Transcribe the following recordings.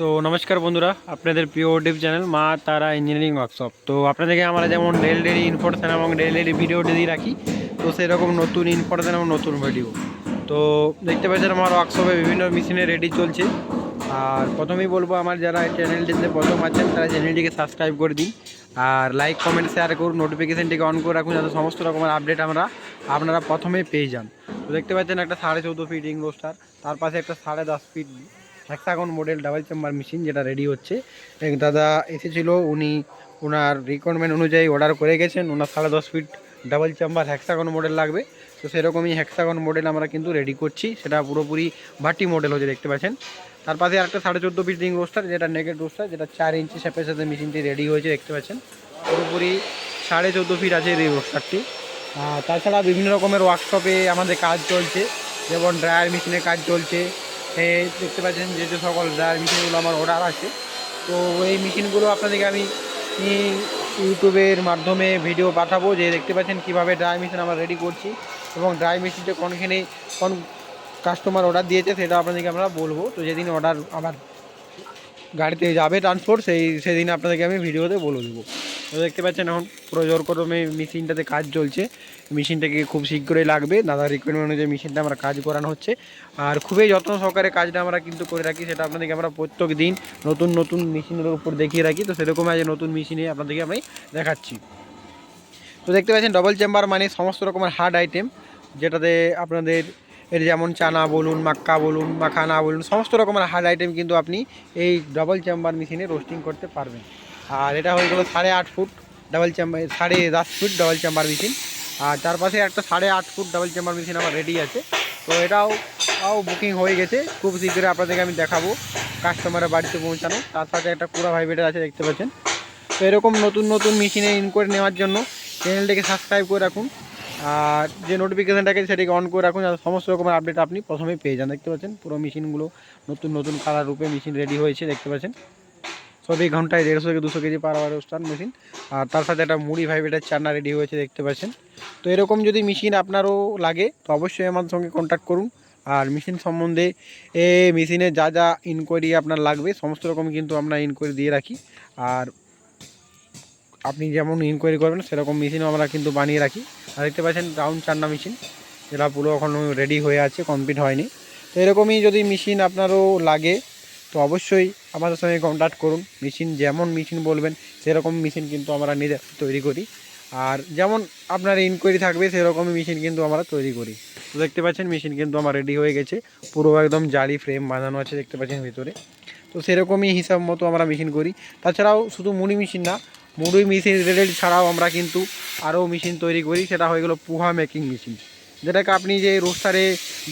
তো নমস্কার বন্ধুরা, আপনাদের প্রিয় টিপ চ্যানেল মা তারা ইঞ্জিনিয়ারিং ওয়ার্কশপ তো আপনাদেরকে আমরা যেমন ডেল ডেলি ইনফরমেশন এবং ডেল ডেলি ভিডিও দিয়ে রাখি, তো সেরকম নতুন ইনফরমেশন এবং নতুন ভিডিও তো দেখতে পাচ্ছেন আমার ওয়ার্কশপে বিভিন্ন মেশিনে রেডি চলছে। আর প্রথমেই বলব, আমার যারা এই চ্যানেলটিতে প্রথম আছেন, তারা চ্যানেলটিকে সাবস্ক্রাইব করে দিন। আর লাইক কমেন্ট শেয়ার করুন নোটিফিকেশানটিকে অন করে রাখুন, যাতে সমস্ত রকমের আপডেট আমরা আপনারা প্রথমেই পেয়ে যান। তো দেখতে পাচ্ছেন একটা সাড়ে চৌদ্দ ফিট রিং রোস্টার তার পাশে একটা সাড়ে দশ feet hexagon model double chamber machine যেটা রেডি হচ্ছে। এক দাদা এসেছিল, উনি ওনার রিকোয়ারমেন্ট অনুযায়ী অর্ডার করে গেছেন। ওনার সাড়ে দশ feet double chamber hexagon model লাগবে। তো সেরকমই হ্যাক্সাগন মডেল আমরা কিন্তু রেডি করছি। সেটা পুরোপুরি ভাটি মডেল হচ্ছে, দেখতে পাচ্ছেন। তার পাশে আরেকটা সাড়ে চোদ্দ ফিট রিং রোস্টার যেটা নেগেট রোস্টার যেটা চার ইঞ্চি শেপের সাথে মেশিনটি রেডি হয়েছে, দেখতে পাচ্ছেন। পুরোপুরি সাড়ে চোদ্দ ফিট আছে এই রোস্টারটি তাছাড়া বিভিন্ন রকমের ওয়ার্কশপে আমাদের কাজ চলছে। যেমন ড্রায়ার মেশিনের কাজ চলছে। দেখতে পাচ্ছেন যে যে সকল ড্রায়ার মেশিনগুলো আমার অর্ডার আছে। তো এই মেশিনগুলো আপনাদেরকে আমি ইউটিউবের মাধ্যমে ভিডিও পাঠাবো যে দেখতে পাচ্ছেন কীভাবে ড্রাই মেশিন আমরা রেডি করছি এবং ড্রাই মেশিনটা কোনখানে কোন কাস্টমার অর্ডার দিয়েছে সেটা আপনাদেরকে আমরা বলব। তো যেদিন অর্ডার আবার গাড়িতে যাবে ট্রান্সপোর্ট সেই, সেদিন আপনাদেরকে আমি ভিডিওতে বলে দেবো। তো দেখতে পাচ্ছেন এখন পুরো জোর কদমে মেশিনটাতে কাজ চলছে। মেশিনটাকে খুব শীঘ্রই লাগবে। দাদা রিকোয়ারমেন্ট অনুযায়ী মেশিনটা আমরা কাজ করানো হচ্ছে। আর খুবই যত্ন সহকারে কাজটা আমরা কিন্তু করে রাখি, সেটা আপনাদেরকে আমরা প্রত্যেক দিন নতুন নতুন মেশিনের উপর দেখিয়ে রাখি। তো সেরকম আজ নতুন মেশিনে আপনাদেরকে আমি দেখাচ্ছি। তো দেখতে পাচ্ছেন ডবল চেম্বার মানে সমস্ত রকমের হার্ড আইটেম যেটাতে আপনাদের এর যেমন চানা বলুন, মাক্কা বলুন, মাখানা বলুন, সমস্ত রকমের হার্ড আইটেম কিন্তু আপনি এই ডবল চেম্বার মেশিনে রোস্টিং করতে পারবেন। আর এটা হয়ে গেলো সাড়ে আট ফুট ডাবল চেম্বার সাড়ে দশ ফুট ডাবল চেম্বার মেশিন আর তার পাশে একটা সাড়ে আট ফুট ডাবল চেম্বার মেশিন আমার রেডি আছে। তো এটাও বুকিং হয়ে গেছে। খুব শীঘ্রই আপনাদেরকে আমি দেখাবো কাস্টমারের বাড়িতে পৌঁছানো। তার সাথে একটা পুরা ভাইবেটার আছে, দেখতে পাচ্ছেন। তো এরকম নতুন নতুন মেশিনে ইনকোয়ারি নেওয়ার জন্য চ্যানেলটাকে সাবস্ক্রাইব করে রাখুন। আর যে নোটিফিকেশানটাকে সেটাকে অন করে রাখুন, যাতে সমস্ত রকমের আপডেট আপনি প্রথমেই পেয়ে যান। দেখতে পাচ্ছেন, পুরো মেশিনগুলো নতুন নতুন কালার রূপে মেশিন রেডি হয়েছে, দেখতে পাচ্ছেন। সবই ঘন্টায় দেড়শো থেকে দুশো KG per hour star machine আর তার সাথে একটা মুড়ি ভাইবেটার চান্না রেডি হয়েছে, দেখতে পাচ্ছেন। তো এরকম যদি মেশিন আপনারও লাগে, তো অবশ্যই আমার সঙ্গে কন্ট্যাক্ট করুন। আর মেশিন সম্বন্ধে এ মেশিনে যা যা ইনকোয়ারি আপনার লাগবে, সমস্ত রকম কিন্তু আমরা ইনকোয়ারি দিয়ে রাখি। আর আপনি যেমন ইনকোয়ারি করবেন, সেরকম মেশিনও আমরা কিন্তু বানিয়ে রাখি। আর দেখতে পাচ্ছেন রাউন্ড চান্না মেশিন যেটা পুরো এখনও রেডি হয়ে আছে কমপ্লিট হয়নি। তো এরকমই যদি মেশিন আপনারও লাগে, তো অবশ্যই আমাদের সঙ্গে কন্ট্যাক্ট করুন। মেশিন যেমন মেশিন বলবেন, সেরকম মেশিন কিন্তু আমরা নিজে তৈরি করি। আর যেমন আপনার ইনকোয়ারি থাকবে সেরকমই মেশিন কিন্তু আমরা তৈরি করি। তো দেখতে পাচ্ছেন মেশিন কিন্তু আমার রেডি হয়ে গেছে। পুরো একদম জালি ফ্রেম বাঁধানো আছে, দেখতে পাচ্ছেন ভিতরে। তো সেরকমই হিসাব মতো আমরা মেশিন করি। তাছাড়াও শুধু মুড়ি মেশিন না মুড়ি মেশিন রিলেটেড ছাড়াও আমরা কিন্তু আরও মেশিন তৈরি করি, সেটা হয়ে গেলো পুহা মেকিং মেশিন যেটাকে আপনি যে রোস্টারে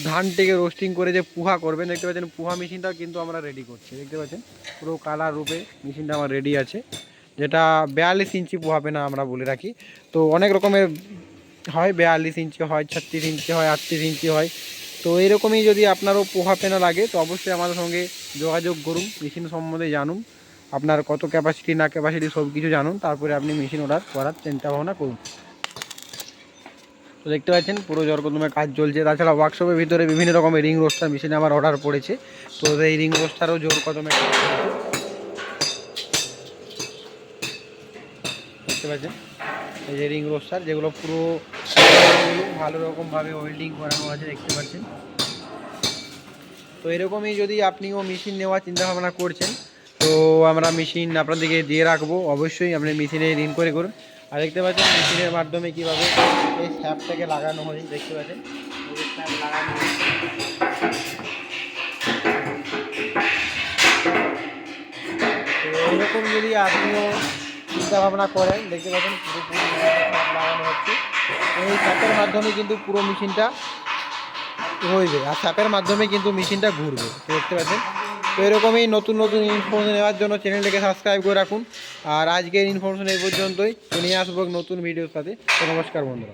ধান থেকে রোস্টিং করে যে পুহা করবেন, দেখতে পাচ্ছেন পুহা মেশিনটাও কিন্তু আমরা রেডি করছি। দেখতে পাচ্ছেন পুরো কালার রূপে মেশিনটা আমার রেডি আছে। যেটা বেয়াল্লিশ ইঞ্চি পোহা পেনা আমরা বলে রাখি। তো অনেক রকমের হয়, বেয়াল্লিশ ইঞ্চি হয়, ছত্রিশ ইঞ্চি হয়, আটত্রিশ ইঞ্চি হয়। তো এরকমই যদি আপনারও পোহা পেনা লাগে, তো অবশ্যই আমাদের সঙ্গে যোগাযোগ করুন, মেশিন সম্বন্ধে জানুন। আপনার কত ক্যাপাসিটি না ক্যাপাসিটি সব কিছু জানুন, তারপরে আপনি মেশিন অর্ডার করার চিন্তা ভাবনা করুন। তো দেখতে পাচ্ছেন, পুরো জরকদমে কাজ চলছে। তাছাড়া ওয়ার্কশপের ভিতরে বিভিন্ন রকমের রিং রোস্টার মেশিনে আমার অর্ডার পড়েছে। তো এই রিং রোস্টারও জোর কদমে। দেখতে পাচ্ছেন, এই যে রিং রোস্টার যেগুলো পুরো ভালো রকমভাবে ওয়েল্ডিং করানো আছে, দেখতে পাচ্ছেন। তো এরকমই যদি আপনিও মেশিন নেওয়ার চিন্তা ভাবনা করছেন তো আমরা মেশিন আপনাদেরকে দিয়ে রাখব। অবশ্যই আপনি মেশিনে ইনকোয়ারি করুন। আর দেখতে পাচ্ছেন মেশিনের মাধ্যমে কীভাবে এই স্যাপটাকে লাগানো হয়, দেখতে পাচ্ছেন? এরকম যদি আপনিও চিন্তা ভাবনা করেন, দেখতে পাচ্ছেন লাগানো হচ্ছে। এই স্যাপের মাধ্যমে কিন্তু পুরো মেশিনটা হইবে। আর স্যাপের মাধ্যমে কিন্তু মেশিনটা ঘুরবে। দেখতে পাচ্ছেন? তো এরকমই নতুন নতুন ইনফরমেশন নেওয়ার জন্য চ্যানেলটাকে সাবস্ক্রাইব করে রাখুন। আর আজকের ইনফরমেশন এই পর্যন্তই। তো নিয়ে আসব নতুন ভিডিওর সাথে। তো নমস্কার বন্ধুরা।